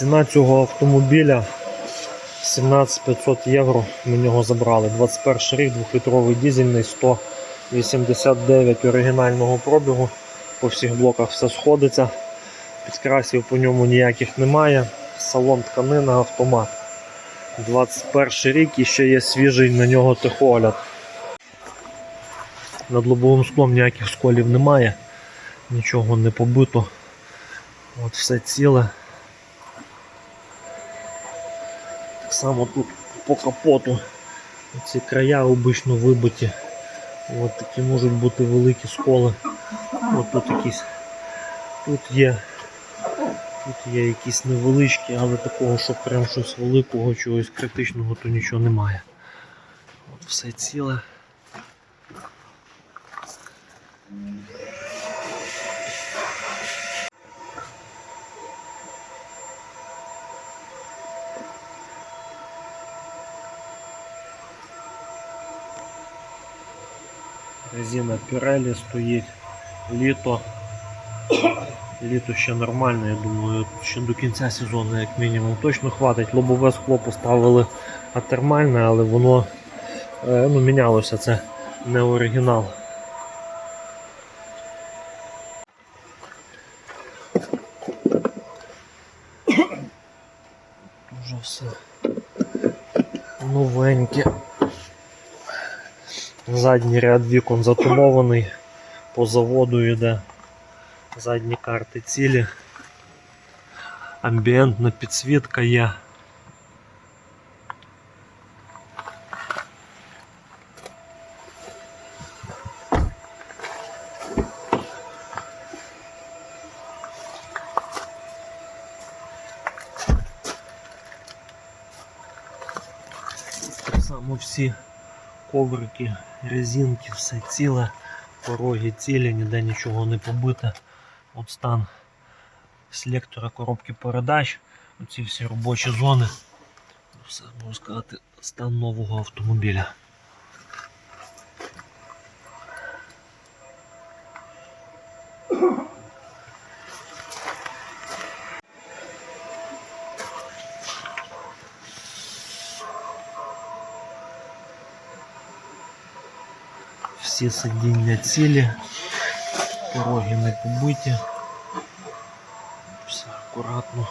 Ціна цього автомобіля 17 500 євро. Ми нього забрали. 21 рік, 2-літровий дизельний, 189 оригінального пробігу. По всіх блоках все сходиться. Підкрасів по ньому ніяких немає. Салон тканина, автомат. 21 рік і ще є свіжий на нього техогляд. Над лобовим склом ніяких сколів немає, нічого не побито. От все ціле. Так само тут по капоту ці края обично вибиті. От такі можуть бути великі сколи. От тут якісь тут є. Тут є якісь невеличкі, але такого, що прям щось великого, чогось критичного, то нічого немає. От все ціле. Резина Pirelli стоїть, літо. Літо ще нормально, я думаю, ще до кінця сезону, як мінімум, точно хватить. Лобове скло поставили атермальне, але воно е, ну, мінялося, це не оригінал. Дуже все новеньке. Задній ряд вікон затонований, по заводу йде. Задні карти цілі. Амбієнтна підсвітка є. Так само всі коврики, резинки, все ціле, пороги цілі, ніде нічого не побите. От стан селектора коробки передач, оці всі робочі зони. Все можна сказати, стан нового автомобіля. Всі сидіння цілі, пороги не побиті. Все акуратно.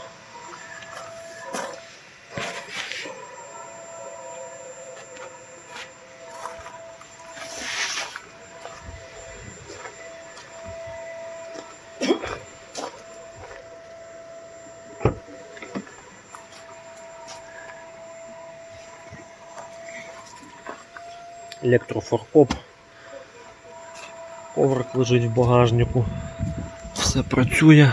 Електрофоркоп. Коврик лежить в багажнику. Все працює.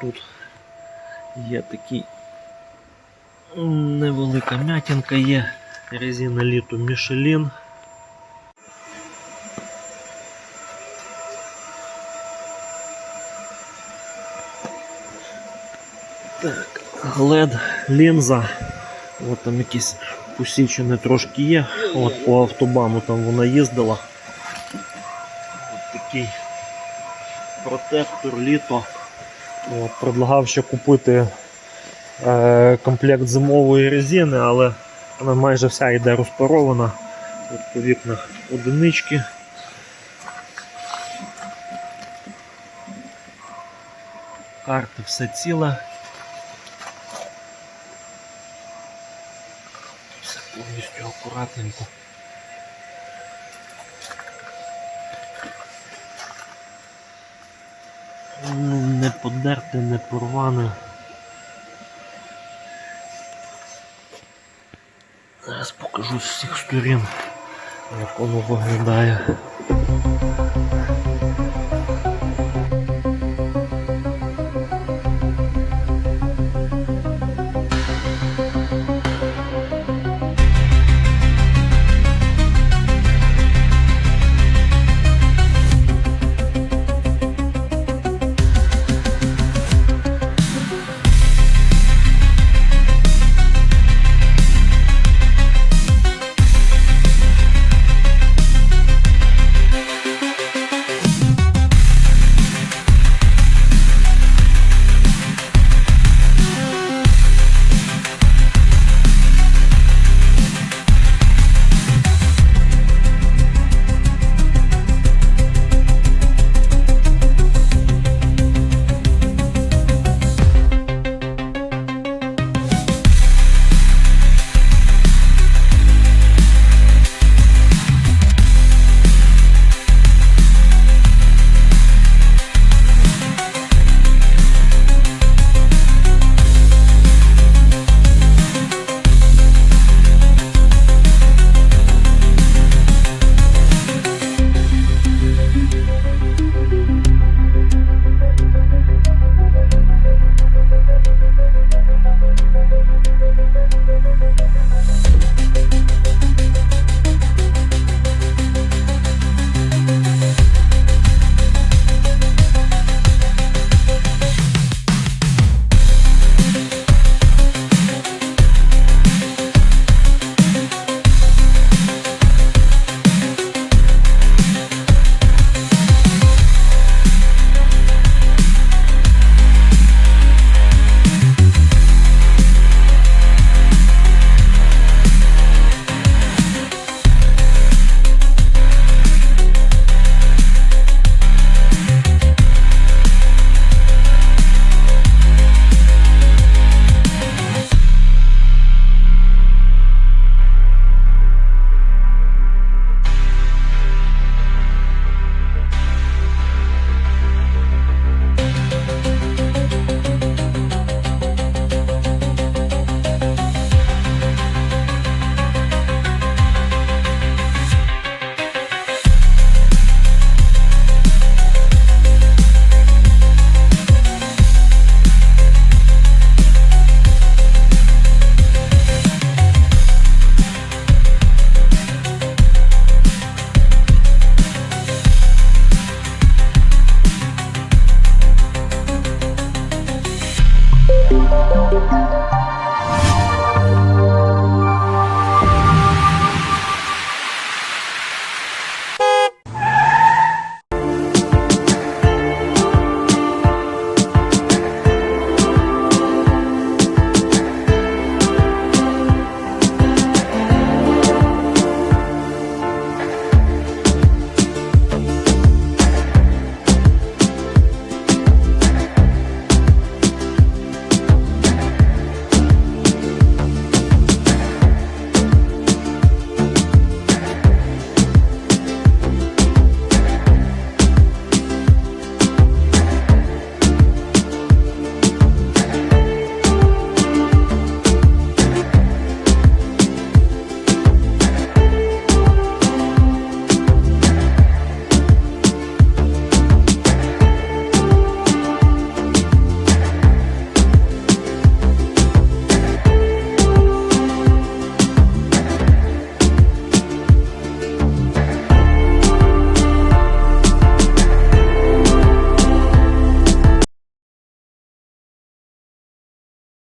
Тут є такий невелика м'ятінка є. Резина літу Michelin. Так, LED, лінза. От там якісь посічені трошки є. От по автобану там вона їздила. От такий протектор літо. От, предлагав ще купити е, комплект зимової резини, але вона майже вся йде розпарована. От по вікнах одинички. Карти все ціле. Все повністю акуратненько. Ну, Не подерте, не порване. Зараз покажу з всіх сторін, як воно виглядає.